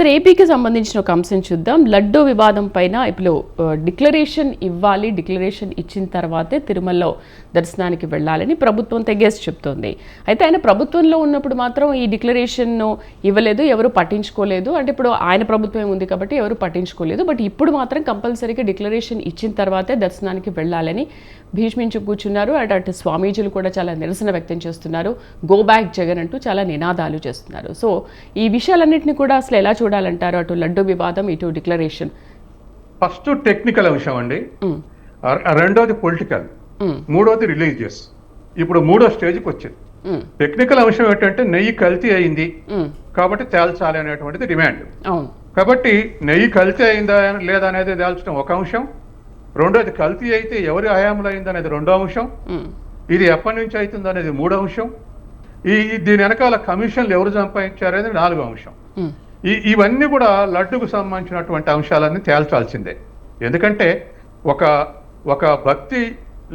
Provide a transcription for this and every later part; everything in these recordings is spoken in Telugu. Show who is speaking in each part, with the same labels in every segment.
Speaker 1: సార్ ఏపీకి సంబంధించిన ఒక అంశం చూద్దాం. లడ్డూ వివాదం పైన ఇప్పుడు డిక్లరేషన్ ఇవ్వాలి డిక్లరేషన్ ఇచ్చిన తర్వాతే తిరుమలలో దర్శనానికి వెళ్ళాలని ప్రభుత్వం తెగేసి చెప్తోంది. అయితే ఆయన ప్రభుత్వంలో ఉన్నప్పుడు మాత్రం ఈ డిక్లరేషన్ ఇవ్వలేదు ఎవరు పట్టించుకోలేదు. అంటే ఇప్పుడు ఆయన ప్రభుత్వం ఉంది కాబట్టి ఎవరు పట్టించుకోలేదు. బట్ ఇప్పుడు మాత్రం కంపల్సరీగా డిక్లరేషన్ ఇచ్చిన తర్వాతే దర్శనానికి వెళ్ళాలని భీష్మించి కూర్చున్నారు. అండ్ అటు స్వామీజీలు కూడా చాలా నిరసన వ్యక్తం చేస్తున్నారు. గో బ్యాక్ జగన్ అంటూ చాలా నినాదాలు చేస్తున్నారు. సో ఈ విషయాలన్నింటినీ కూడా అసలు ఎలా చూడాలంటారు అటు లడ్డు వివాదం ఇటు డిక్లరేషన్?
Speaker 2: ఫస్ట్ టెక్నికల్ అంశం అండి. రెండోది పొలిటికల్. మూడోది రిలీజియస్. ఇప్పుడు మూడో స్టేజ్కి వచ్చింది. టెక్నికల్ అంశం ఏంటంటే నెయ్యి కల్తీ అయింది. కాబట్టి తేల్చాలి అనేటువంటిది డిమాండ్. కాబట్టి నెయ్యి కల్తీ అయిందా లేదా అనేది తేల్చడం ఒక అంశం. రెండోది కల్తీ అయితే ఎవరి హయాంలో అయింది అనేది రెండో అంశం. ఇది ఎప్పటి నుంచి అవుతుంది అనేది మూడో అంశం. ఈ దీని వెనకాల కమిషన్లు ఎవరు సంపాదించారు అనేది నాలుగో అంశం. ఈ ఇవన్నీ కూడా లడ్డుకు సంబంధించినటువంటి అంశాలన్నీ తేల్చాల్సిందే. ఎందుకంటే ఒక ఒక భక్తి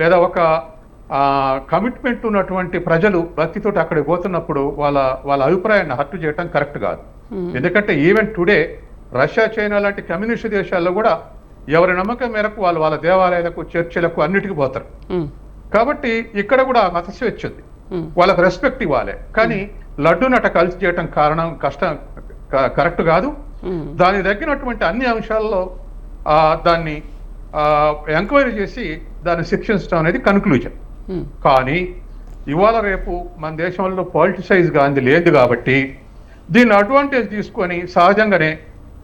Speaker 2: లేదా ఒక కమిట్మెంట్ ఉన్నటువంటి ప్రజలు భక్తితోటి అక్కడికి పోతున్నప్పుడు వాళ్ళ వాళ్ళ అభిప్రాయాన్ని హర్టు చేయడం కరెక్ట్ కాదు. ఎందుకంటే ఈవెన్ టుడే రష్యా చైనా లాంటి కమ్యూనిస్ట్ దేశాల్లో కూడా ఎవరి నమ్మకం మేరకు వాళ్ళు వాళ్ళ దేవాలయాలకు చర్చిలకు అన్నిటికీ పోతారు. కాబట్టి ఇక్కడ కూడా మత స్వేచ్ఛ ఉంది. వాళ్ళకి రెస్పెక్ట్ ఇవ్వాలి. కానీ లడ్డూనట కలిసి చేయటం కారణం కష్టం కరెక్ట్ కాదు. దానికి తగ్గినటువంటి అన్ని అంశాల్లో దాన్ని ఎంక్వైరీ చేసి దాన్ని శిక్షించడం అనేది కన్క్లూజన్. కానీ ఇవాళ రేపు మన దేశంలో పాలిటిసైజ్ గాంధీ లేదు కాబట్టి దీన్ని అడ్వాంటేజ్ తీసుకొని సహజంగానే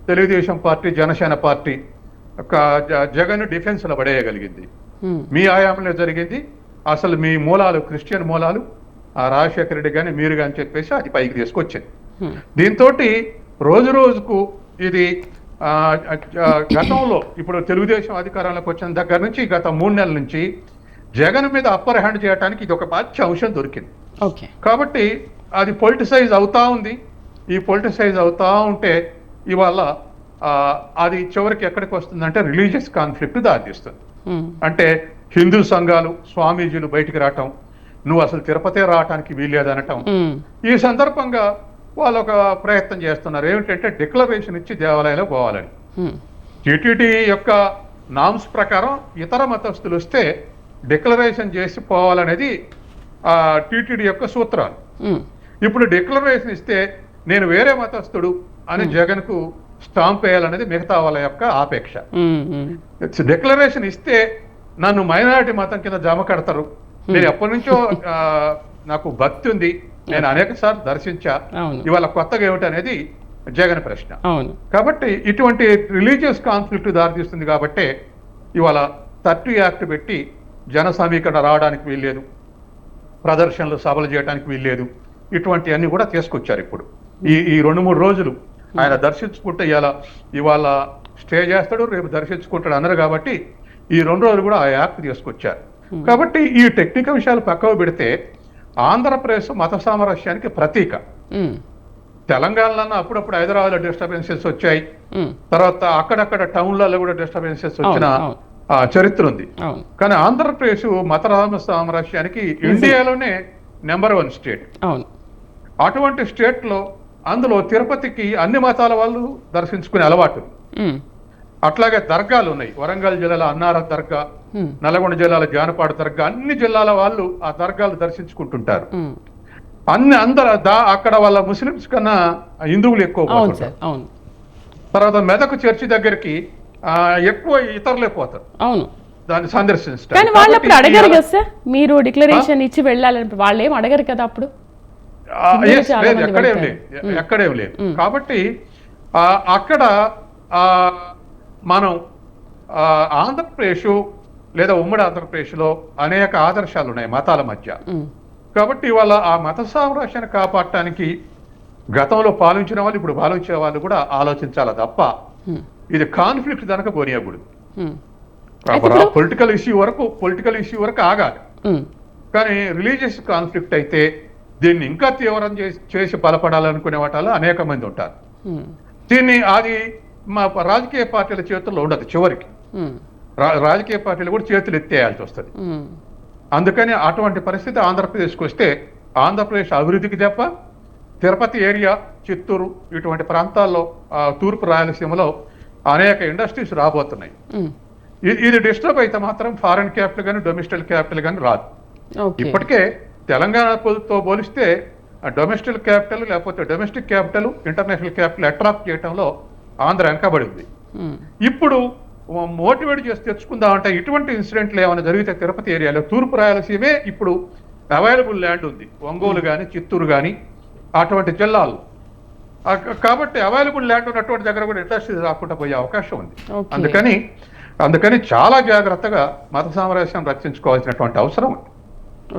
Speaker 2: తెలుగుదేశం పార్టీ జనసేన పార్టీ జగన్ డిఫెన్స్లో పడేయగలిగింది.
Speaker 1: ఉమ్,
Speaker 2: మీ ఆయామంలో జరిగింది. అసలు మీ మూలాలు క్రిస్టియన్ మూలాలు ఆ రాజశేఖర రెడ్డి కానీ మీరు కానీ చెప్పేసి అది పైకి తీసుకొచ్చింది. దీంతో రోజు రోజుకు ఇది గతంలో ఇప్పుడు తెలుగుదేశం అధికారంలోకి వచ్చిన దగ్గర నుంచి గత మూడు నెలల నుంచి జగన్ మీద అప్పర్ హ్యాండ్ చేయడానికి ఇది ఒక మంచి అంశం దొరికింది. కాబట్టి అది పొలిటిసైజ్ అవుతా ఉంది. ఈ పొలిటిసైజ్ అవుతా ఉంటే ఇవాళ అది చివరికి ఎక్కడికి వస్తుందంటే రిలీజియస్ కాన్ఫ్లిక్ట్ దారితీస్తుంది అంటే హిందూ సంఘాలు స్వామీజీలు బయటికి రావటం నువ్వు అసలు తిరుపతి రావటానికి వీల్లేదనటం. ఈ సందర్భంగా వాళ్ళు ఒక ప్రయత్నం చేస్తున్నారు. ఏమిటంటే డిక్లరేషన్ ఇచ్చి దేవాలయంలో పోవాలని. టిటిడి యొక్క నామ్స్ ప్రకారం ఇతర మతస్థులు వస్తే డిక్లరేషన్ చేసి పోవాలనేది ఆ టిటిడి యొక్క సూత్రాలు. ఇప్పుడు డిక్లరేషన్ ఇస్తే నేను వేరే మతస్థుడు అని జగన్కు స్టాంప్ వేయాలనేది మిగతా వాళ్ళ యొక్క ఆపేక్ష. డిక్లరేషన్ ఇస్తే నన్ను మైనారిటీ మతం కింద జమ కడతారు. నేను ఎప్పటి నుంచో నాకు భక్తి ఉంది. నేను అనేక సార్లు దర్శించా. ఇవాళ కొత్తగా ఏమిటి అనేది జగన్ ప్రశ్న.
Speaker 1: అవును.
Speaker 2: కాబట్టి ఇటువంటి రిలీజియస్ కాన్ఫ్లిక్ట్ దారితీస్తుంది కాబట్టి ఇవాళ థర్టీ యాక్ట్ పెట్టి జన సమీకరణ రావడానికి వీల్లేదు. ప్రదర్శనలు సభలు చేయడానికి వీల్లేదు. ఇటువంటివన్నీ కూడా తీసుకొచ్చారు ఇప్పుడు. ఈ ఈ రెండు మూడు రోజులు ఆయన దర్శించుకుంటే ఇలా ఇవాళ స్టే చేస్తాడు రేపు దర్శించుకుంటాడు అన్నారు కాబట్టి ఈ రెండు రోజులు కూడా ఆ యాక్ట్ తీసుకొచ్చారు. కాబట్టి ఈ టెక్నికల్ విషయాలు పక్కకు పెడితే ఆంధ్రప్రదేశ్ మత సామరస్యానికి ప్రతీక. తెలంగాణలో అప్పుడప్పుడు హైదరాబాద్లో డిస్టర్బెన్సెస్ వచ్చాయి. తర్వాత అక్కడక్కడ టౌన్లలో కూడా డిస్టర్బెన్సెస్ వచ్చిన చరిత్ర ఉంది. కానీ ఆంధ్రప్రదేశ్ మత రామ సామరస్యానికి ఇండియాలోనే నెంబర్ వన్ స్టేట్. అటువంటి స్టేట్లో అందులో తిరుపతికి అన్ని మతాల వాళ్ళు దర్శించుకునే అలవాటు. అట్లాగే దర్గాలు ఉన్నాయి. వరంగల్ జిల్లాలో అన్నార దర్గా నల్గొండ జిల్లాలో జానపాడు దర్గా అన్ని జిల్లాల వాళ్ళు ఆ దర్గాలు దర్శించుకుంటుంటారు.
Speaker 1: ఉమ్.
Speaker 2: అన్ని అందరు అక్కడ వాళ్ళ ముస్లిమ్స్ కన్నా హిందువులు ఎక్కువ తర్వాత మెదక్ చర్చి దగ్గరికి ఎక్కువ ఇతరులే పోతారు.
Speaker 1: అవును.
Speaker 2: దాన్ని సందర్శించడానికి.
Speaker 1: కానీ వాళ్ళు అప్పుడు అడగరు కదా సార్? మీరు డిక్లరేషన్ ఇచ్చి వెళ్ళాలని వాళ్ళు ఏం అడగరు కదా అప్పుడు?
Speaker 2: లేదు
Speaker 1: మంది
Speaker 2: ఎక్కడేం. లేదు ఎక్కడేం లేదు. కాబట్టి అక్కడ ఆ, మనం ఆ, ఆంధ్రప్రదేశ్ లేదా ఉమ్మడి ఆంధ్రప్రదేశ్లో అనేక ఆదర్శాలు ఉన్నాయి మతాల మధ్య. కాబట్టి ఇవాళ ఆ మత సామరస్యాన్ని కాపాడటానికి గతంలో పాలించిన వాళ్ళు ఇప్పుడు పాలించే వాళ్ళు కూడా ఆలోచించాలి తప్ప ఇది కాన్ఫ్లిక్ట్ కనుక పోనీయకూడదు.
Speaker 1: ఇప్పుడు-
Speaker 2: పొలిటికల్ ఇష్యూ వరకు పొలిటికల్ ఇష్యూ వరకు ఆగాలి. కానీ రిలీజియస్ కాన్ఫ్లిక్ట్ అయితే దీన్ని ఇంకా తీవ్రం చేసి చేసి బలపడాలనుకునే వాటాలు అనేక మంది ఉంటారు. దీన్ని అది మా రాజకీయ పార్టీల చేతుల్లో ఉండదు చివరికి. రాజకీయ పార్టీలు కూడా చేతులు ఎత్తేయాల్సి వస్తుంది. అందుకని అటువంటి పరిస్థితి ఆంధ్రప్రదేశ్కి వస్తే ఆంధ్రప్రదేశ్ అభివృద్ధికి తప్ప తిరుపతి ఏరియా చిత్తూరు ఇటువంటి ప్రాంతాల్లో తూర్పు రాయలసీమలో అనేక ఇండస్ట్రీస్ రాబోతున్నాయి. ఇది డిస్టర్బ్ అయితే మాత్రం ఫారెన్ క్యాపిటల్ కానీ డొమెస్టిక్ క్యాపిటల్ కానీ రాదు. ఇప్పటికే తెలంగాణతో పోలిస్తే డొమెస్టిక్ క్యాపిటల్ లేకపోతే domestic capital international capital attract చేయడంలో ఆంధ్ర వెనకబడి ఉంది.
Speaker 1: ఉమ్,
Speaker 2: ఇప్పుడు మోటివేట్ చేసి తెచ్చుకుందాం అంటే ఇటువంటి ఇన్సిడెంట్లు ఏమైనా జరిగితే తిరుపతి ఏరియాలో తూర్పు రాయలసీమే ఇప్పుడు అవైలబుల్ ల్యాండ్ ఉంది. ఒంగోలు కానీ చిత్తూరు కానీ అటువంటి జిల్లాలు. కాబట్టి అవైలబుల్ ల్యాండ్ ఉన్నటువంటి దగ్గర కూడా ఇండస్ట్రీస్ రాకుండా పోయే అవకాశం ఉంది. అందుకని అందుకని చాలా జాగ్రత్తగా మత సామరస్యం రక్షించుకోవాల్సినటువంటి అవసరం ఉంది.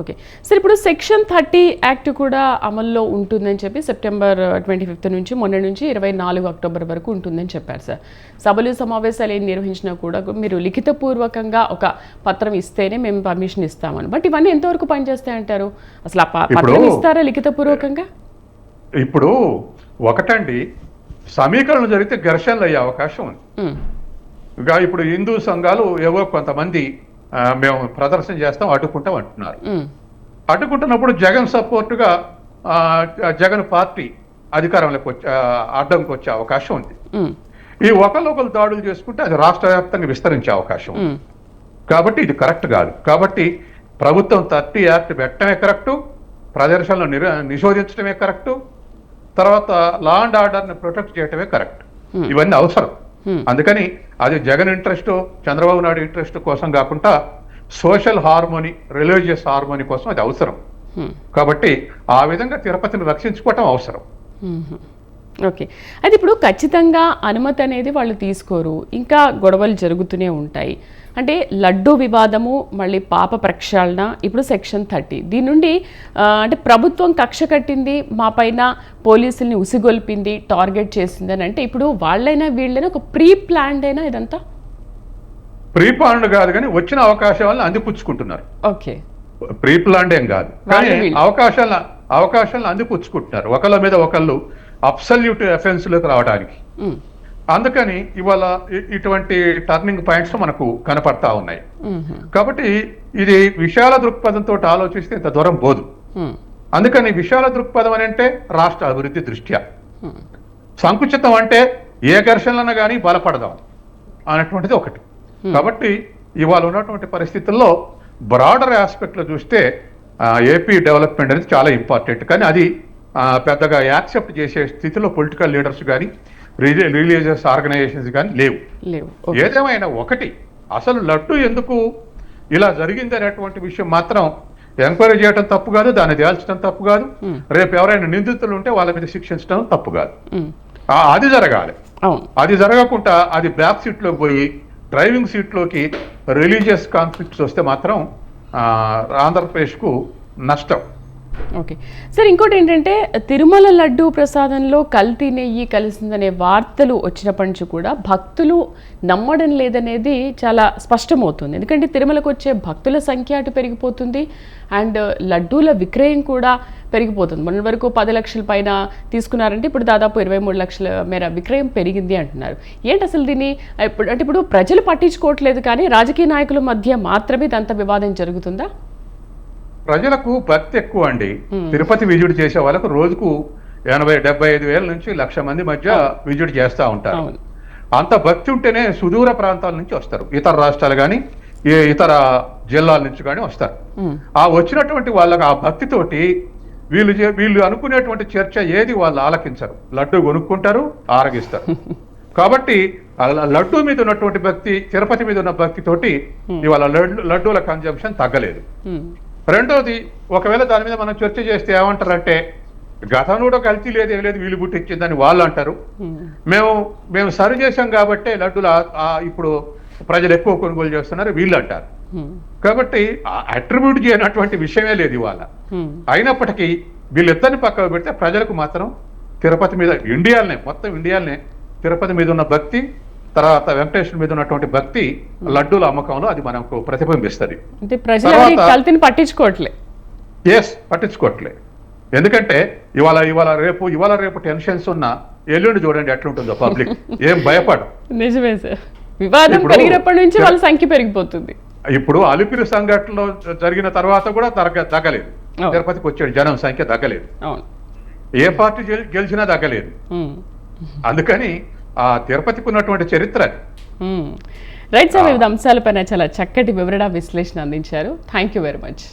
Speaker 1: ఓకే. సార్ ఇప్పుడు సెక్షన్ థర్టీ యాక్ట్ కూడా అమల్లో ఉంటుందని చెప్పి సెప్టెంబర్ ట్వంటీ ఫిఫ్త్ నుంచి మొన్న నుంచి ఇరవై నాలుగు అక్టోబర్ వరకు ఉంటుందని చెప్పారు సార్. సభలు సమావేశాలు ఏం నిర్వహించినా కూడా మీరు లిఖితపూర్వకంగా ఒక పత్రం ఇస్తేనే మేము పర్మిషన్ ఇస్తామని. బట్ ఇవన్నీ ఎంతవరకు పనిచేస్తాయంటారు అసలు ఆ పత్రం ఇస్తారా లిఖితపూర్వకంగా?
Speaker 2: ఇప్పుడు ఒకటండి సమీకరణ జరిగితే ఘర్షణలు అయ్యే అవకాశం ఉంది. ఇప్పుడు హిందూ సంఘాలు ఏవో కొంతమంది మేము ప్రదర్శన చేస్తాం అడ్డుకుంటాం అంటున్నారు. అడ్డుకుంటున్నప్పుడు జగన్ సపోర్టుగా జగన్ పార్టీ అధికారంలోకి వచ్చే అడ్డంకి వచ్చే అవకాశం ఉంది. ఈ ఒకరికొకరు దాడులు చేసుకుంటే అది రాష్ట్ర వ్యాప్తంగా విస్తరించే అవకాశం కాబట్టి ఇది కరెక్ట్ కాదు. కాబట్టి ప్రభుత్వం థర్టీ యాక్ట్ పెట్టడమే కరెక్టు ప్రదర్శనలు నిర నిషోధించడమే కరెక్టు తర్వాత లా అండ్ ఆర్డర్ని ప్రొటెక్ట్ చేయడమే కరెక్ట్. ఇవన్నీ అవసరం. అందుకని అది జగన్ ఇంట్రెస్ట్ చంద్రబాబు నాయుడు ఇంట్రెస్ట్ కోసం కాకుండా సోషల్ హార్మోనీ రిలీజియస్ హార్మోనీ కోసం అది అవసరం.
Speaker 1: ఉమ్.
Speaker 2: కాబట్టి ఆ విధంగా తిరుపతిని రక్షించుకోవటం అవసరం.
Speaker 1: ఓకే అయితే ఇప్పుడు ఖచ్చితంగా అనుమతి అనేది వాళ్ళు తీసుకోరు. ఇంకా గొడవలు జరుగుతూనే ఉంటాయి. అంటే లడ్డు వివాదము మళ్ళీ పాప ప్రక్షాళన ఇప్పుడు సెక్షన్ థర్టీ. దీని నుండి అంటే ప్రభుత్వం కక్ష కట్టింది మా పైన పోలీసుల్ని ఉసిగొల్పింది టార్గెట్ చేసింది అని అంటే ఇప్పుడు వాళ్ళైనా వీళ్ళైనా ఒక ప్రీ ప్లాన్డ్ అయినా ఇదంతా?
Speaker 2: ప్రీపాండ్ కాదు కానీ వచ్చిన అవకాశాలను అందిపుచ్చుకుంటున్నారు.
Speaker 1: ఓకే.
Speaker 2: ప్రీ ప్లాన్డ్ ఏం కాదు. కానీ
Speaker 1: వాళ్ళు. వీళ్ళు.
Speaker 2: అవకాశాల అవకాశాలను అందిపుచ్చుకుంటున్నారు. ఒకళ్ళ మీద ఒకళ్ళు అబ్సల్యూట్ ఎఫెన్స్లోకి రావడానికి. అందుకని ఇవాళ ఇటువంటి టర్నింగ్ పాయింట్స్ మనకు కనపడతా ఉన్నాయి. కాబట్టి ఇది విశాల దృక్పథంతో ఆలోచిస్తే ఇంత దూరం పోదు. అందుకని విశాల దృక్పథం అని అంటే రాష్ట్ర అభివృద్ధి దృష్ట్యా. సంకుచితం అంటే ఏ ఘర్షణలను కానీ బలపడదాం అనేటువంటిది ఒకటి కాబట్టి ఇవాళ ఉన్నటువంటి పరిస్థితుల్లో బ్రాడర్ ఆస్పెక్ట్లో చూస్తే ఏపీ డెవలప్మెంట్ అనేది చాలా ఇంపార్టెంట్ కానీ అది పెద్దగా యాక్సెప్ట్ చేసే స్థితిలో పొలిటికల్ లీడర్స్ కానీ రిలీజియస్ ఆర్గనైజేషన్స్ కానీ లేవు. ఏదేమైనా ఒకటి అసలు లడ్డు ఎందుకు ఇలా జరిగింది అనేటువంటి విషయం మాత్రం ఎంక్వైరీ చేయడం తప్పు కాదు దాన్ని తేల్చడం తప్పు కాదు. రేపు ఎవరైనా నిందితులు ఉంటే వాళ్ళ మీద శిక్షించడం తప్పు కాదు. అది జరగాలి. అది జరగకుండా అది బ్యాక్ సీట్లోకి పోయి డ్రైవింగ్ సీట్లోకి రిలీజియస్ కాన్ఫ్లిక్ట్స్ వస్తే మాత్రం ఆంధ్రప్రదేశ్కు నష్టం.
Speaker 1: ఓకే. సార్ ఇంకోటి ఏంటంటే తిరుమల లడ్డు ప్రసాదంలో కల్తీ నెయ్యి కలిసిందనే వార్తలు వచ్చినప్పటి నుంచి కూడా భక్తులు నమ్మడం లేదనేది చాలా స్పష్టమవుతుంది. ఎందుకంటే తిరుమలకు వచ్చే భక్తుల సంఖ్య అటు పెరిగిపోతుంది అండ్ లడ్డూల విక్రయం కూడా పెరిగిపోతుంది. మొన్న వరకు పది లక్షల పైన తీసుకున్నారంటే ఇప్పుడు దాదాపు ఇరవై మూడు లక్షల మేర విక్రయం పెరిగింది అంటున్నారు. ఏంటి అసలు దీన్ని? ఇప్పుడు అంటే ఇప్పుడు ప్రజలు పట్టించుకోవట్లేదు కానీ రాజకీయ నాయకుల మధ్య మాత్రమే ఇదంతా వివాదం జరుగుతుందా?
Speaker 2: ప్రజలకు భక్తి ఎక్కువ అండి. తిరుపతి విజిట్ చేసే వాళ్ళకు రోజుకు ఎనభై డెబ్బై ఐదు వేల నుంచి లక్ష మంది మధ్య విజిట్ చేస్తూ ఉంటారు. అంత భక్తి ఉంటేనే సుదూర ప్రాంతాల నుంచి వస్తారు. ఇతర రాష్ట్రాలు కానీ ఇతర జిల్లాల నుంచి కానీ వస్తారు. ఆ వచ్చినటువంటి వాళ్ళకి ఆ భక్తితోటి వీళ్ళు వీళ్ళు అనుకునేటువంటి చర్చ ఏది వాళ్ళు ఆలకించరు. లడ్డు కొనుక్కుంటారు ఆరగిస్తారు. కాబట్టి లడ్డు మీద ఉన్నటువంటి భక్తి తిరుపతి మీద ఉన్న భక్తితోటి ఇవాళ లడ్డు లడ్డూల కన్జంప్షన్ తగ్గలేదు. రెండోది ఒకవేళ దాని మీద మనం చర్చ చేస్తే ఏమంటారంటే గతంలో కూడా కల్తీ లేదు ఏం లేదు వీళ్ళు పుట్టించిందని వాళ్ళు అంటారు
Speaker 1: మ్మ్.
Speaker 2: మేము మేము సరి చేశాం కాబట్టే లడ్డులు ఇప్పుడు ప్రజలు ఎక్కువ కొనుగోలు చేస్తున్నారు వీళ్ళు అంటారు
Speaker 1: మ్మ్.
Speaker 2: కాబట్టి అట్రిబ్యూట్ చేయనటువంటి విషయమే లేదు ఇవాళ
Speaker 1: మ్మ్.
Speaker 2: అయినప్పటికీ వీళ్ళిద్దరిని పక్కకు పెడితే ప్రజలకు మాత్రం తిరుపతి మీద ఇండియాలనే మొత్తం ఇండియాలనే తిరుపతి మీద ఉన్న భక్తి తర్వాత వెంకటేశ్వర మీద ఉన్నటువంటి భక్తి లడ్డూల అమ్మకంలో అది మనకు ప్రతిబింబిస్తుంది.
Speaker 1: కల్తీని పట్టించుకోవట్లే.
Speaker 2: ఎస్ పట్టించుకోవట్లే. ఎందుకంటే ఇవాళ ఇవాళ రేపు ఇవాళ రేపు టెన్షన్స్ ఉన్న ఎల్లుండి చూడండి ఎట్లుంటుందో పబ్లిక్. ఏం భయపడు
Speaker 1: నిజమే సార్. వివాదం పెరిగినప్పటి నుంచి వాళ్ళ సంఖ్య పెరిగిపోతుంది.
Speaker 2: ఇప్పుడు అలిపిరి సంఘటనలో జరిగిన తర్వాత కూడా తగ్గ తగ్గలేదు. తిరుపతికి వచ్చే జనం సంఖ్య తగ్గలేదు. ఏ పార్టీ గెల్- గెలిచినా తగ్గలేదు. అందుకని ఆ తిరుపతికి ఉన్నటువంటి చరిత్ర.
Speaker 1: రైట్ సార్ వివిధ అంశాలపైన చాలా చక్కటి వివరణ విశ్లేషణ అందించారు. Thank you very much